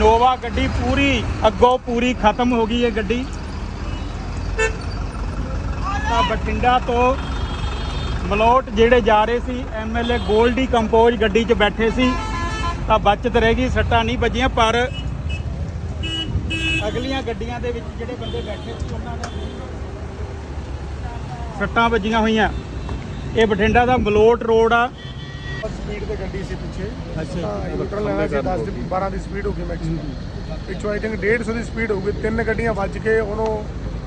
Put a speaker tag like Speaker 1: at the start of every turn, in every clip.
Speaker 1: ਨੋਵਾ ਗੱਡੀ ਪੂਰੀ, ਅੱਗੋਂ ਪੂਰੀ ਖਤਮ ਹੋ ਗਈ ਹੈ ਗੱਡੀ। ਤਾਂ ਬਠਿੰਡਾ ਤੋਂ ਮਲੋਟ ਜਿਹੜੇ ਜਾ ਰਹੇ ਸੀ ਐਮਐਲਏ ਗੋਲਡੀ ਕੰਪੋਜ ਗੱਡੀ 'ਚ ਬੈਠੇ ਸੀ, ਤਾਂ ਬਚਤ ਰਹਿ ਗਈ, ਸੱਟਾਂ ਨਹੀਂ ਵੱਜੀਆਂ, ਪਰ ਅਗਲੀਆਂ ਗੱਡੀਆਂ ਦੇ ਵਿੱਚ ਜਿਹੜੇ ਬੰਦੇ ਬੈਠੇ ਸੀ, ਉਹਨਾਂ ਦੇ ਸੱਟਾਂ ਵੱਜੀਆਂ ਹੋਈਆਂ। ਇਹ ਬਠਿੰਡਾ ਦਾ ਮਲੋਟ ਰੋਡ ਆ
Speaker 2: ਸਪੀਡ ਤੇ ਗੱਡੀ ਸੀ ਪਿੱਛੇ।
Speaker 1: ਅੱਛਾ।
Speaker 2: ਲੈਣਾ ਸੀ 10 ਦੀ 12 ਦੀ ਸਪੀਡ ਹੋ ਗਈ ਮੈਕਸਿਮਮ ਪਿੱਛੋਂ ਆਈ ਥਿੰਕ 150 ਦੀ ਸਪੀਡ ਹੋ ਗਈ ਤਿੰਨ ਗੱਡੀਆਂ ਵੱਜ ਕੇ ਉਹਨੂੰ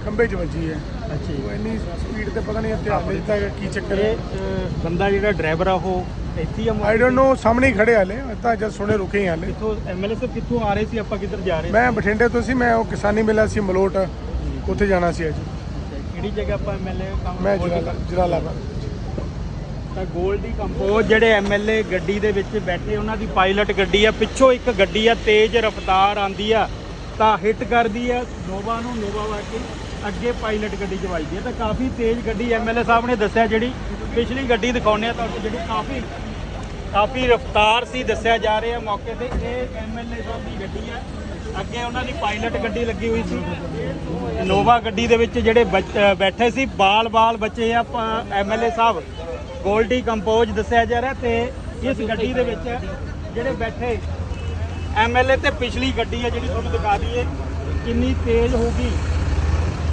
Speaker 2: ਖੰਭੇ 'ਚ ਵੱਜੀ ਹੈ।
Speaker 1: ਅੱਛਾ
Speaker 2: ਉਹ ਇੰਨੀ ਸਪੀਡ ਤੇ ਪਤਾ ਨਹੀਂ ਨਹੀਂ ਦਿੱਤਾ ਹੈਗਾ ਕੀ ਚੱਕਰ ਹੈ।
Speaker 1: ਬੰਦਾ ਜਿਹੜਾ ਡਰਾਈਵਰ ਆ ਉਹ ਇੱਥੇ ਆ
Speaker 2: ਆਈ ਡੋਨਟ ਨੋ ਸਾਹਮਣੇ ਹੀ ਖੜੇ ਹਾਲੇ ਮੈਂ ਤਾਂ ਜਦ ਸੁਣੇ ਰੁਕੇ ਹੀ ਹਾਲੇ।
Speaker 1: ਕਿੱਥੋਂ ਐਮਐਲਏ ਸਾਹਿਬ ਕਿੱਥੋਂ ਆ ਰਹੇ ਸੀ ਆਪਾਂ ਕਿੱਧਰ ਜਾ ਰਹੇ
Speaker 2: ਮੈਂ ਬਠਿੰਡੇ ਤੋਂ ਸੀ ਮੈਂ ਉਹ ਕਿਸਾਨੀ ਮੇਲਾ ਸੀ ਮਲੋਟ। ਉੱਥੇ ਜਾਣਾ ਸੀ ਅੱਜ।
Speaker 1: ਕਿਹੜੀ ਜਗ੍ਹਾ ਆਪਾਂ ਐਮਐਲਏ ਕੰਮ
Speaker 2: ਮੈਂ ਜਲਾਲਾਬਾਦ
Speaker 1: ਤਾਂ ਗੋਲਡੀ ਕੰਪੋਜ ਜਿਹੜੇ ਐਮਐਲਏ ਗੱਡੀ ਦੇ ਵਿੱਚ ਬੈਠੇ, ਉਹਨਾਂ ਦੀ ਪਾਇਲਟ ਗੱਡੀ ਆ। ਪਿੱਛੋਂ ਇੱਕ ਗੱਡੀ ਆ, ਤੇਜ਼ ਰਫ਼ਤਾਰ ਆਂਦੀ ਆ। ਤਾਂ ਹਿੱਟ ਕਰਦੀ ਆ। ਨੋਵਾ ਨੂੰ ਨੋਵਾ ਵਾ ਕੇ ਅੱਗੇ ਪਾਇਲਟ ਗੱਡੀ ਚ ਵੱਜਦੀ ਆ। ਤਾਂ ਕਾਫੀ ਤੇਜ਼ ਗੱਡੀ ਐਮਐਲਏ ਸਾਹਿਬ ਨੇ ਦੱਸਿਆ, ਜਿਹੜੀ ਪਿਛਲੀ ਗੱਡੀ ਦਿਖਾਉਂਦੇ ਆ ਤੁਹਾਨੂੰ ਜਿਹੜੀ ਕਾਫੀ ਕਾਫੀ ਰਫ਼ਤਾਰ ਸੀ, ਦੱਸਿਆ ਜਾ ਰਿਹਾ ਮੌਕੇ ਤੇ। ਇਹ ਐਮਐਲਏ ਸਾਹਿਬ ਦੀ ਗੱਡੀ ਆ। ਅੱਗੇ ਉਹਨਾਂ ਦੀ ਪਾਇਲਟ ਗੱਡੀ ਲੱਗੀ ਹੋਈ ਸੀ। ਨੋਵਾ ਗੱਡੀ ਦੇ ਵਿੱਚ ਜਿਹੜੇ ਬੱਚ- ਬੈਠੇ ਸੀ, ਬਾਲ-ਬਾਲ ਬੱਚੇ ਆ ਐਮਐਲਏ ਸਾਹਿਬ। ਗੋਲਡੀ ਕੰਪੋਜ ਦੱਸਿਆ ਜਾ ਰਿਹਾ ਤੇ ਇਸ ਗੱਡੀ ਦੇ ਵਿੱਚ ਜਿਹੜੇ ਬੈਠੇ ਐਮਐਲਏ ਤੇ ਪਿਛਲੀ ਗੱਡੀ ਹੈ ਜਿਹੜੀ ਤੁਹਾਨੂੰ ਦਿਖਾ ਦਈਏ, ਕਿੰਨੀ ਤੇਜ਼ ਹੋਊਗੀ।